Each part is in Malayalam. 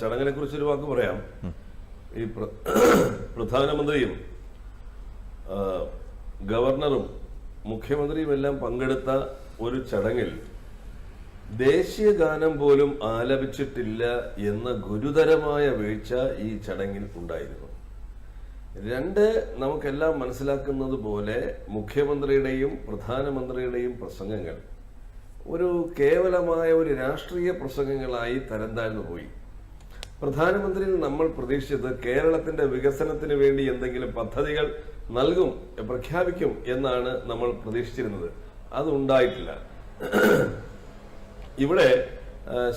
ചടങ്ങിനെ കുറിച്ച് ഒരു വാക്ക് പറയാം. ഈ പ്രധാനമന്ത്രിയും ഗവർണറും മുഖ്യമന്ത്രിയും എല്ലാം പങ്കെടുത്ത ഒരു ചടങ്ങിൽ ദേശീയ ഗാനം പോലും ആലപിച്ചിട്ടില്ല എന്ന ഗുരുതരമായ വീഴ്ച ഈ ചടങ്ങിൽ ഉണ്ടായിരുന്നു. രണ്ട് നമുക്കെല്ലാം മനസ്സിലാക്കുന്നത് പോലെ മുഖ്യമന്ത്രിയുടെയും പ്രധാനമന്ത്രിയുടെയും പ്രസംഗങ്ങൾ ഒരു കേവലമായ ഒരു രാഷ്ട്രീയ പ്രസംഗങ്ങളായി തരം താഴ്ന്നു പോയി. പ്രധാനമന്ത്രിയിൽ നമ്മൾ പ്രതീക്ഷിച്ചത് കേരളത്തിന്റെ വികസനത്തിന് വേണ്ടി എന്തെങ്കിലും പദ്ധതികൾ നൽകും പ്രഖ്യാപിക്കും എന്നാണ് നമ്മൾ പ്രതീക്ഷിച്ചിരുന്നത്. അതുണ്ടായിട്ടില്ല. ഇവിടെ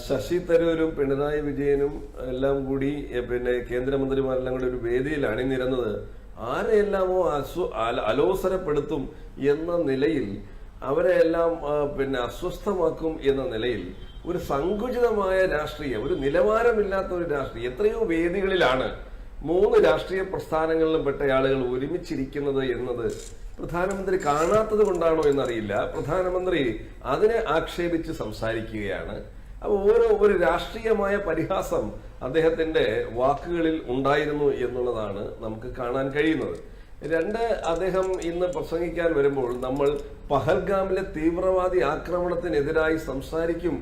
ശശി തരൂരും പിണറായി വിജയനും എല്ലാം കൂടി പിന്നെ കേന്ദ്രമന്ത്രിമാരെല്ലാം കൂടി ഒരു വേദിയിൽ അണിനിരന്നത് ആരെയെല്ലാമോ അസ്വ അലോസരപ്പെടുത്തും എന്ന നിലയിൽ അവരെ എല്ലാം പിന്നെ അസ്വസ്ഥമാക്കും എന്ന നിലയിൽ ഒരു സങ്കുചിതമായ രാഷ്ട്രീയം ഒരു നിലവാരമില്ലാത്ത ഒരു രാഷ്ട്രീയം. എത്രയോ വേദികളിലാണ് മൂന്ന് രാഷ്ട്രീയ പ്രസ്ഥാനങ്ങളിലും പെട്ട ആളുകൾ ഒരുമിച്ചിരിക്കുന്നത് എന്നത് പ്രധാനമന്ത്രി കാണാത്തത് കൊണ്ടാണോ എന്നറിയില്ല. പ്രധാനമന്ത്രി അതിനെ ആക്ഷേപിച്ച് സംസാരിക്കുകയാണ്. അപ്പോൾ ഓരോ ഒരു രാഷ്ട്രീയമായ പരിഹാസം അദ്ദേഹത്തിന്റെ വാക്കുകളിൽ ഉണ്ടായിരുന്നു എന്നുള്ളതാണ് നമുക്ക് കാണാൻ കഴിയുന്നത്. രണ്ട് അദ്ദേഹം ഇന്ന് പ്രസംഗിക്കാൻ വരുമ്പോൾ നമ്മൾ പഹൽഗാമിലെ തീവ്രവാദി ആക്രമണത്തിനെതിരായി സംസാരിക്കും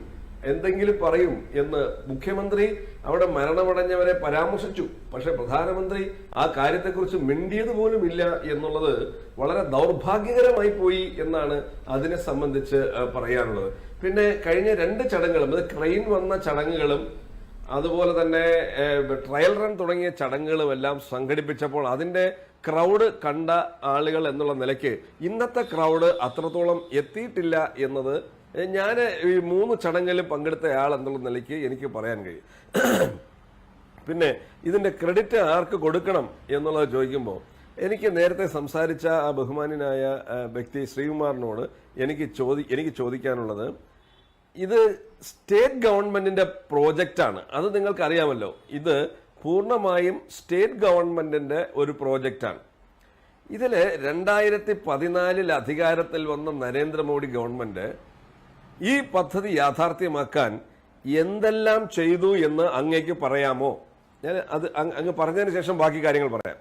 എന്തെങ്കിലും പറയും എന്ന് മുഖ്യമന്ത്രി അവിടെ മരണമടഞ്ഞവരെ പരാമർശിച്ചു. പക്ഷെ പ്രധാനമന്ത്രി ആ കാര്യത്തെക്കുറിച്ച് മിണ്ടിയത് പോലും ഇല്ല എന്നുള്ളത് വളരെ ദൗർഭാഗ്യകരമായി പോയി എന്നാണ് അതിനെ സംബന്ധിച്ച് പറയാനുള്ളത്. പിന്നെ കഴിഞ്ഞ രണ്ട് ചടങ്ങുകളും അത് ക്രെയിൻ വന്ന ചടങ്ങുകളും അതുപോലെ തന്നെ ട്രയൽ റൺ തുടങ്ങിയ ചടങ്ങുകളും എല്ലാം സംഘടിപ്പിച്ചപ്പോൾ അതിന്റെ ക്രൗഡ് കണ്ട ആളുകൾ എന്നുള്ള നിലയ്ക്ക് ഇന്നത്തെ ക്രൗഡ് അത്രത്തോളം എത്തിയിട്ടില്ല എന്നത് ഞാൻ ഈ മൂന്ന് ചടങ്ങിലും പങ്കെടുത്ത ആൾ എന്നുള്ള നിലയ്ക്ക് എനിക്ക് പറയാൻ കഴിയും. പിന്നെ ഇതിന്റെ ക്രെഡിറ്റ് ആർക്ക് കൊടുക്കണം എന്നുള്ളത് ചോദിക്കുമ്പോൾ എനിക്ക് നേരത്തെ സംസാരിച്ച ആ ബഹുമാനായ വ്യക്തി ശ്രീകുമാറിനോട് എനിക്ക് ചോദി എനിക്ക് ചോദിക്കാനുള്ളത് ഇത് സ്റ്റേറ്റ് ഗവൺമെന്റിന്റെ പ്രോജക്റ്റാണ്. അത് നിങ്ങൾക്ക് അറിയാമല്ലോ ഇത് പൂർണമായും സ്റ്റേറ്റ് ഗവൺമെന്റിന്റെ ഒരു പ്രോജക്റ്റാണ്. ഇതിൽ രണ്ടായിരത്തി പതിനാലിൽ അധികാരത്തിൽ വന്ന നരേന്ദ്രമോദി ഗവൺമെന്റ് ഈ പദ്ധതി യാഥാർത്ഥ്യമാക്കാൻ എന്തെല്ലാം ചെയ്തു എന്ന് അങ്ങേക്ക് പറയാമോ? ഞാൻ അത് അങ്ങ് പറഞ്ഞതിന് ശേഷം ബാക്കി കാര്യങ്ങൾ പറയാം.